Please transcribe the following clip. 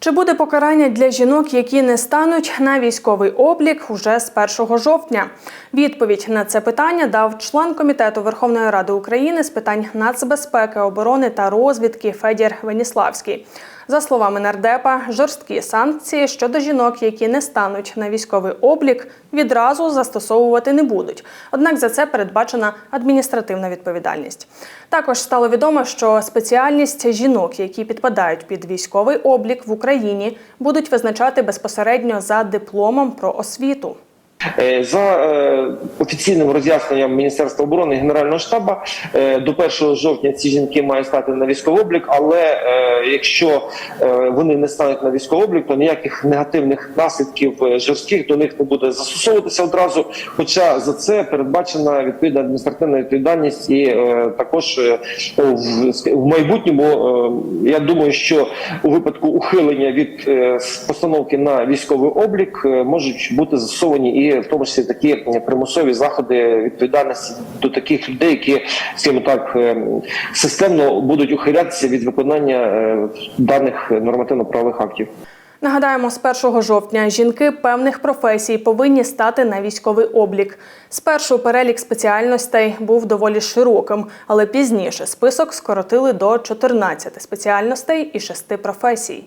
Чи буде покарання для жінок, які не стануть на військовий облік уже з 1 жовтня? Відповідь на це питання дав член комітету Верховної Ради України з питань нацбезпеки, оборони та розвідки Федір Веніславський. За словами нардепа, жорсткі санкції щодо жінок, які не стануть на військовий облік, відразу застосовувати не будуть. Однак за це передбачена адміністративна відповідальність. Також стало відомо, що спеціальність жінок, які підпадають під військовий облік в Україні, будуть визначати безпосередньо за дипломом про освіту. Е, За е, офіційним роз'ясненням Міністерства оборони і Генерального штабу е, до 1 жовтня ці жінки мають стати на військовий облік, але якщо вони не стануть на військовий облік, то ніяких негативних наслідків жорстких до них не буде застосовуватися одразу. Хоча за це передбачена відповідна адміністративна відповідальність, і також в, майбутньому я думаю, що у випадку ухилення від постановки на військовий облік можуть бути застосовані і в тому числі такі примусові заходи відповідальності до таких людей, які скажімо так е, системно будуть ухилятися від виконання е, даних нормативно-правових актів. Нагадаємо, з 1 жовтня жінки певних професій повинні стати на військовий облік. Спершу перелік спеціальностей був доволі широким, але пізніше список скоротили до 14 спеціальностей і 6 професій.